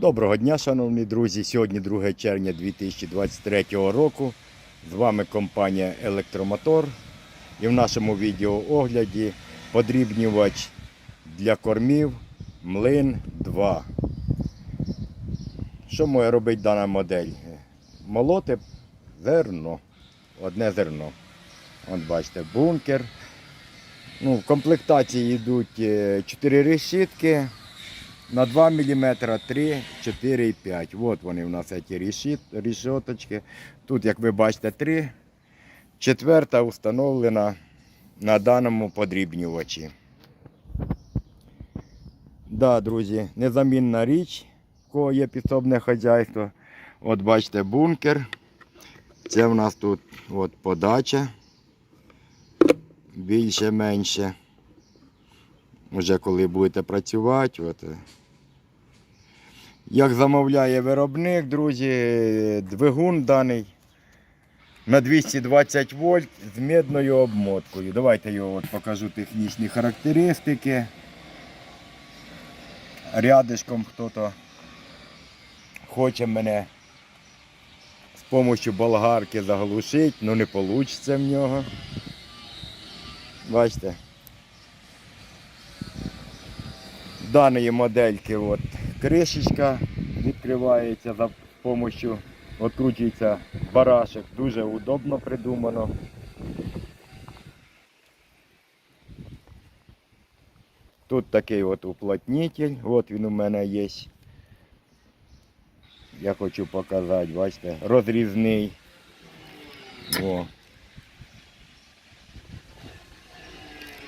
Доброго дня, шановні друзі. Сьогодні 2 червня 2023 року. З вами компанія Електромотор. І в нашому відеоогляді подрібнювач для кормів Млин 2. Що має робити дана модель? Молоти зерно. Одне зерно. От бачите, бункер. Ну, в комплектації йдуть 4 решітки на 2 мм, 3, 4 і 5. От вони у нас ці решіт, решеточки. Тут, як ви бачите, 3. Четверта встановлена на даному подрібнювачі. Да, друзі, незамінна річ, кого є підсобне хазяйство. От бачите, бункер. Це в нас тут от подача. Більше-менше. Уже коли будете працювати. От. е. Як замовляє виробник, друзі, двигун даний на 220 вольт з медною обмоткою. Давайте його от покажу технічні характеристики. Рядишком хто-то хоче мене з допомогою болгарки заглушити, але не вийде в нього. Бачите? Даної модельки от, кришечка відкривається за допомогою, відкручується барашек. Дуже удобно придумано. Тут такий от уплотнитель, от він у мене є. Я хочу показати, бачите, розрізний. О.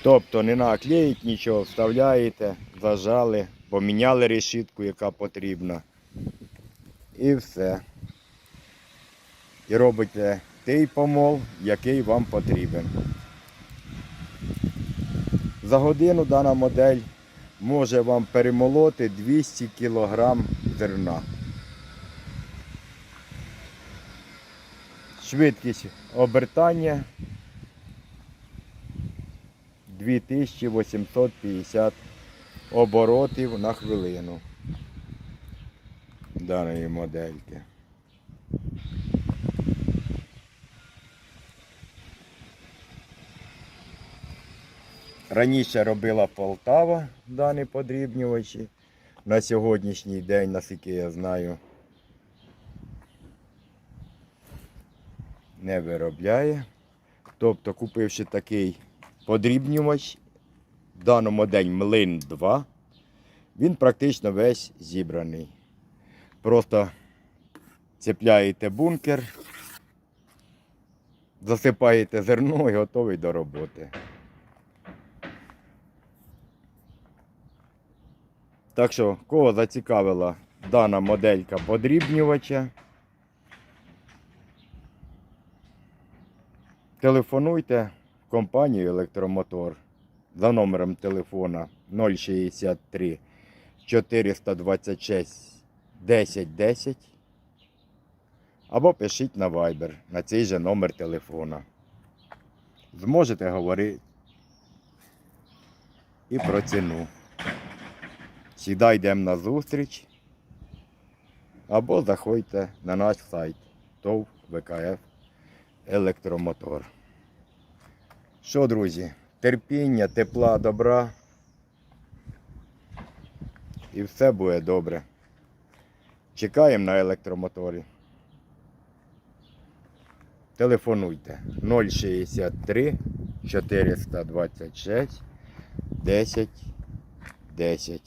Тобто не наклеїть нічого, вставляєте, зажали, поміняли решітку, яка потрібна. І все. І робите той помол, який вам потрібен. За годину дана модель може вам перемолоти 200 кг зерна. Швидкість обертання 2850 оборотів на хвилину даної модельки. Раніше робила Полтава дані подрібнювачі. На сьогоднішній день, наскільки я знаю, не виробляє. Тобто, купивши такий подрібнювач, дану модель Млин 2, він практично весь зібраний. Просто цепляєте бункер, засипаєте зерно і готовий до роботи. Так що, кого зацікавила дана моделька подрібнювача, телефонуйте в компанію Електромотор за номером телефона 063 426 1010 або пишіть на Viber на цей же номер телефона. Зможете говорити і про ціну. Сюди йдемо на зустріч або заходьте на наш сайт ТОВ ВКФ Електромотор. Що, друзі, терпіння, тепла, добра. І все буде добре. Чекаємо на електромоторі. Телефонуйте 063 426 10 10.